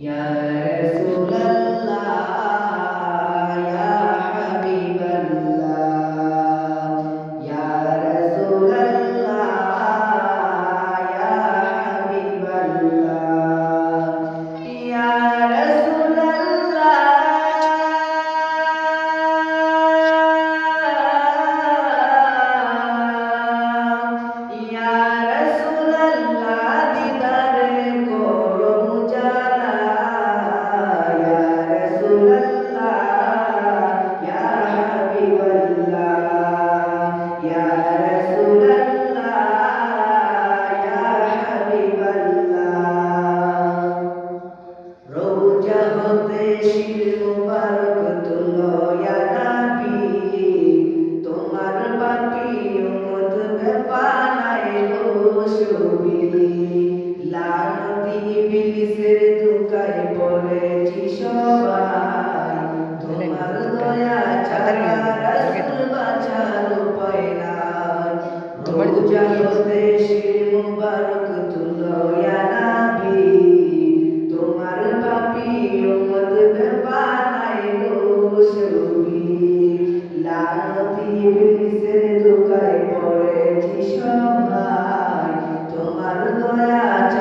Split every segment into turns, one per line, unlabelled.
ইয়া রাসূলাল্লাহ ছবি লানতি ইবলিসের দুকায় পড়েছি সবাই। তোমার দয়া ছাড়া রাসূল বাঁচার উপায় নাই রোজা হতে শির মুবারক তুলো ইয়া নবী। তোমার পাপি উম্মত বেপানায় গো ছবি লানতি ইবলিসের পড়েছি সবাই। তোমার দয়া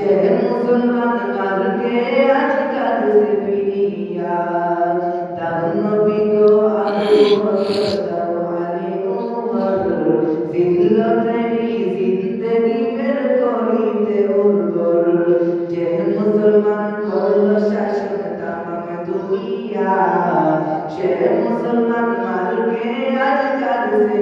সে মুসলমান মার্গে আজ কাঁদছে ফিরিয়া দাও নবী গো আবু বকর দাও আলী উমর জিল্লতেরি জিন্দগি ফের করিতে উর্বর যে মুসলমান করল শাসন তামাম দুনিয়া সে মুসলমান মার্গে আজ কাঁদছে